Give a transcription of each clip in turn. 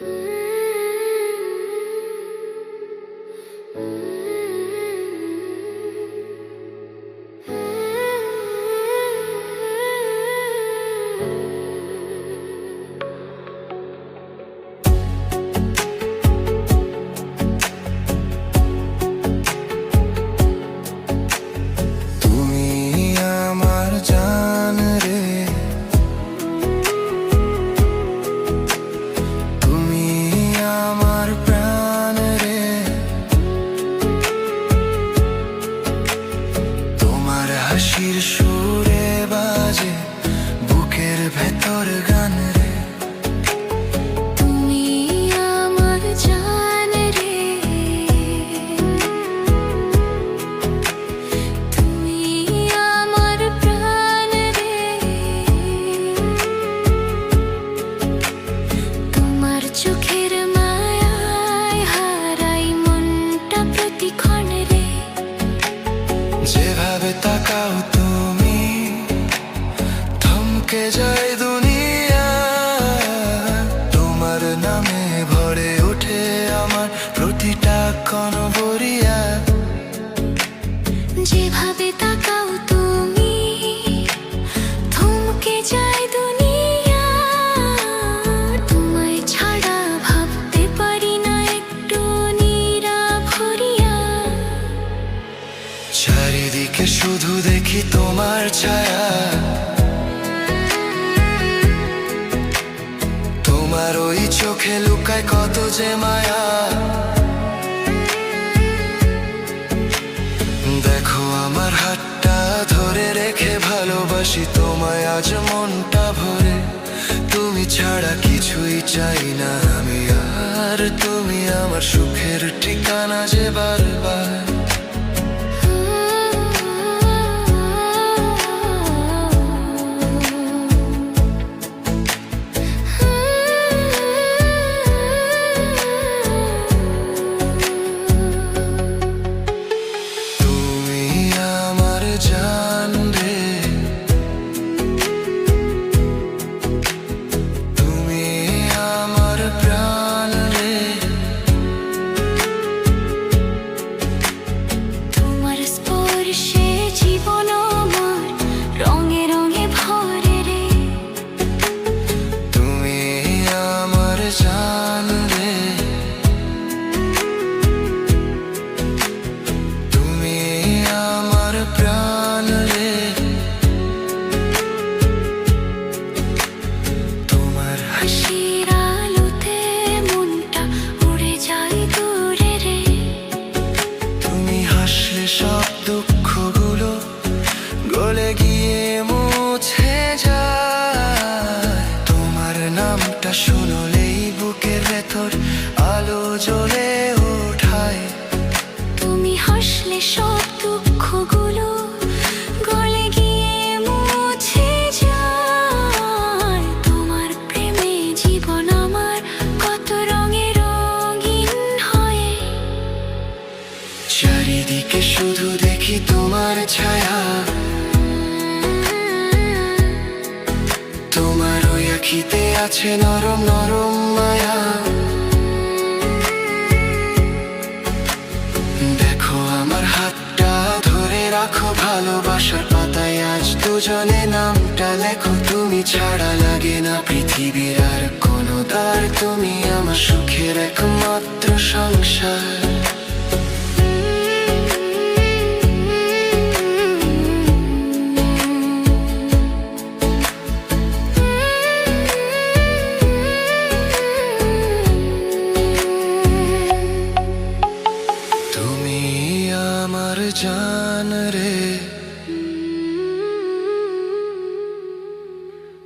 তুমি হাসির সুরে বাজে বুকের ভেতর যেভাবে তাকাও তুমি থমকে যায় চারিদিকে শুধু দেখি তোমার ছায়া। তোমার ওই চোখে লুকায় কত যে মায়া। দেখো আমার হাতটা ধরে রেখে ভালোবাসি তোমায়, আজ মনটা ভরে। তুমি ছাড়া কিছুই চাই না আমি, আর তুমি আমার সুখের ঠিকানা যে বারবার। হাসলে সব দুঃখগুলো গলে গিয়ে তোমার জীবন আমার কত রঙে রঙিন চারিদিকে শুধু দেখি তোমার ছায়া। তোমার আছে নরম নরম আমার হাতটা ধরে রাখো ভালোবাসার পাতায়। আজ দুজনে নামটা লেখো, তুমি ছাড়া লাগে না পৃথিবীর আর কোনো দ্বার। তুমি আমার সুখের একমাত্র সংসার। জান রে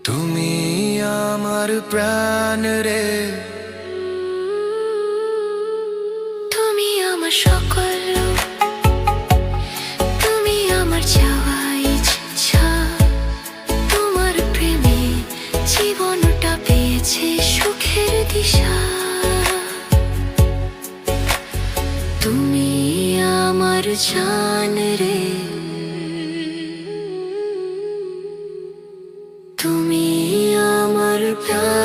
তুমি আমার প্রাণ রে তুমি আমার সকল জান রে তুমি আমার প্রাণ